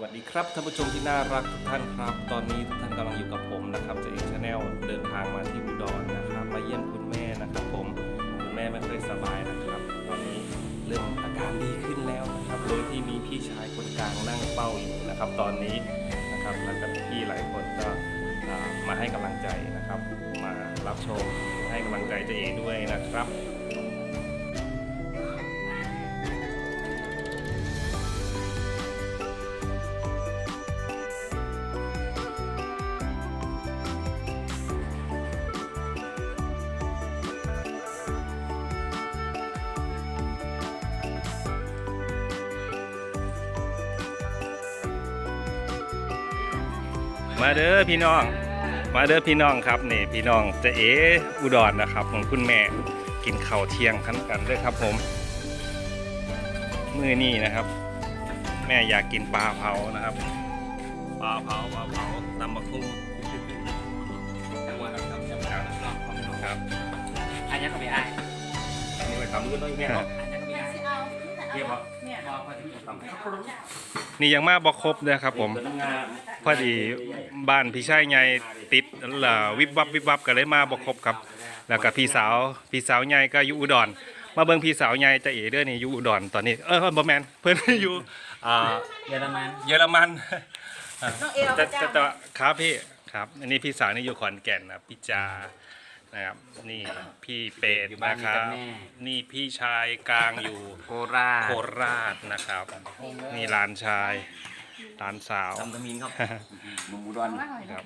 วัสดีครับท่านผู้ชมที่น่ารักทุกท่านครับ ตอนนี้ทุกท่านกำลังอยู่กับผมนะครับจากเอกชาแนลเดินทางมาที่อุดรนะครับ มาเยี่ยมคุณแม่นะครับผมคุณแม่ไม่ค่อยสบายนะครับ ตอนนี้เริ่มอาการดีขึ้นแล้วนะครับโดยที่มีพี่ชายคนกลางนั่งเป้าอยู่นะครับ ตอนนี้นะครับแล้วก็พี่หลายคนก็มาให้กำลังใจนะครับ มารับชมให้กำลังใจเจเอด้วยนะครับ มาเด้อพี่น้อง มาเด้อพี่น้องครับนี่พี่น้องจะเออุดรนะครับของคุณแม่กินข้าวเที่ยงกันกันด้วยครับผมมื้อนี้นะครับ แม่อยากกินปลาเผานะครับปลาเผาปลาเผาตำบักหุ่งครับอันนี้ก็ไม่อายอันนี้ไปทำกันด้วยแม่ เนาะอันนี้ก็ไม่อายเยี่ยมครับเนี่ยรอพอถึงทำนี่ยังมาบอกครบนะครับผมพอดีบ้านพี่ชายใหญ่ติดเอ่อวิบวับวิบวับก็เลยมาบอกครบครับ แล้วก็พี่สาวพี่สาวใหญ่ก็อยู่อุดร มาเบิ่งพี่สาวใหญ่จะเอ๋เด้อนี่อยู่อุดรตอนนี้เออบ่แม่นเพิ่นอยู่อ่าเยอรมันเยอรมันน้องเอลจะจ้าจะจะครับพี่ครับ อันนี้พี่สาวนี่อยู่ขอนแก่นนะพี่จา นะครับ นี่พี่เป็ดนะครับนี่พี่ชายกลางอยู่ โคราชโคราชนะครับ นี่หลานชายหลานสาว ตำตะมินครับหนุ่มอุดรครับ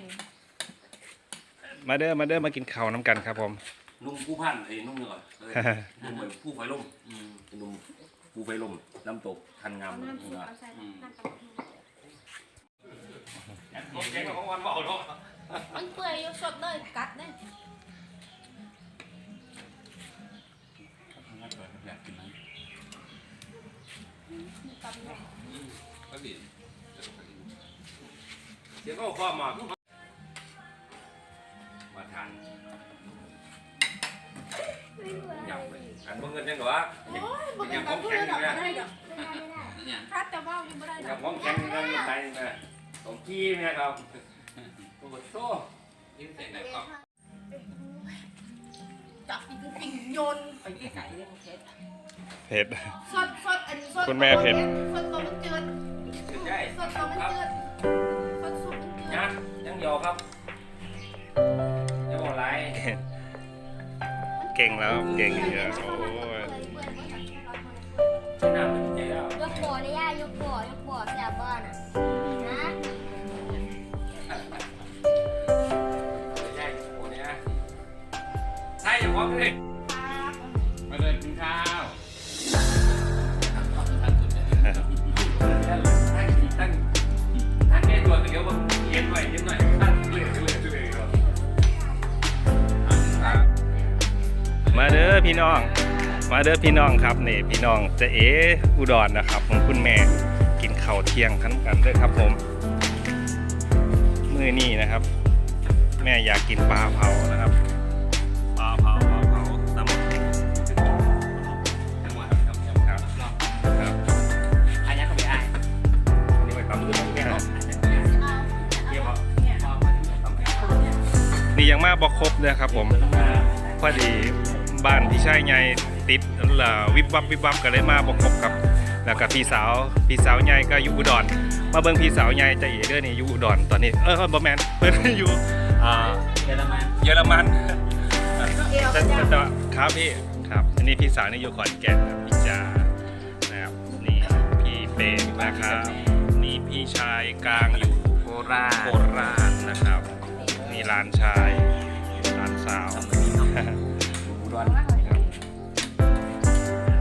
มาเด้อมาเด้อมากินข้าวน้ำกันครับผม นุ่มผู้พันไอ้นุ่มเหนือเออนุ่มเหมือนผู้ไฟล่มอืมนุ่มผู้ไฟล่มน้ำตกทันงามเหนือมันเปื่อยอยู่สดเลยกัดเนี่ย เดี๋ยวก็ความมามาทานยำเลยอันเบิ่งเงินยังเหรอโอ้ยบ่เป็นตาเพื่อนดอกไม่ได้ดอกคาดแต่ว่ายังไม่ได้ดองกมองแข็งเงินไทยนะสองกี้เนี่ยครับโอ้โหโซ่ยิ้มเสร็จแล้วก็จับอีกทีโยนไปที่ไก่เลยมันเผ็ด เผ็ด สดสดอันสดคุณแม่เผ็ด สดตัวมันจืดใช่สดตัวมันครับจืดสดสุดมันจืดยังยังยอครับยังบอกไร เก่งแล้วเก่งเยอะโอ้ยน้ อพี่น้อง มาเด้อพี่น้องครับนี่พี่น้องเจะเออุดรนะครับของคุณแม่กินข้าวเที่ยงกันกันด้วยครับผมมื้อนี้นะครับ แม่อยากกินปลาเผานะครับปลาเผาปลาเผาตำบักหุ่งครับครับครับอันนี้ก็ไม่ยอันนี้ไปตำด้วยแม่เนาะอันนี้ก็ไม่อายเยี่ยมครับเนี่ยรอพอถึงทำนี่ยังมาบอกครบเลยครับผมพอดี บ้านพี่ชายใหญ่ติดเอ่อวิบวับวิบวับก็เลยมาบอกครบครับ แล้วก็พี่สาวพี่สาวใหญ่ก็อยู่อุดรมาเบิ่งพี่สาวใหญ่จะเอ๋เด้อนี่อยู่อุดรตอนนี้เออบ่แมนเพิ่นอยู่อ่าเยอรมันเยอรมันน้องเอลจะจ้าจะจะครับพี่ครับอันนี้พี่สาวนี่อยู่ขอนแก่นครับพี่จานะครับนี่พี่เป็ดนะครับนี่พี่ชายกลางอยู่โคราชโคราชนะครับนี่หลานชายหลานสาว อุดรค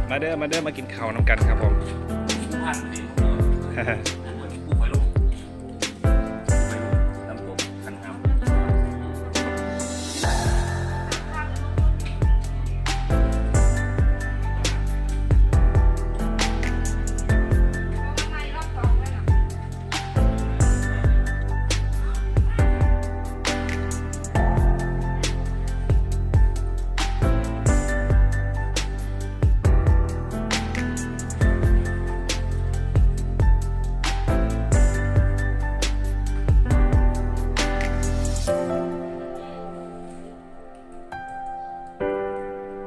มาเด้อมาเด้อมากินข้าวน้ำกันครับผม ผู้พันนี่ผู้ไฟลุ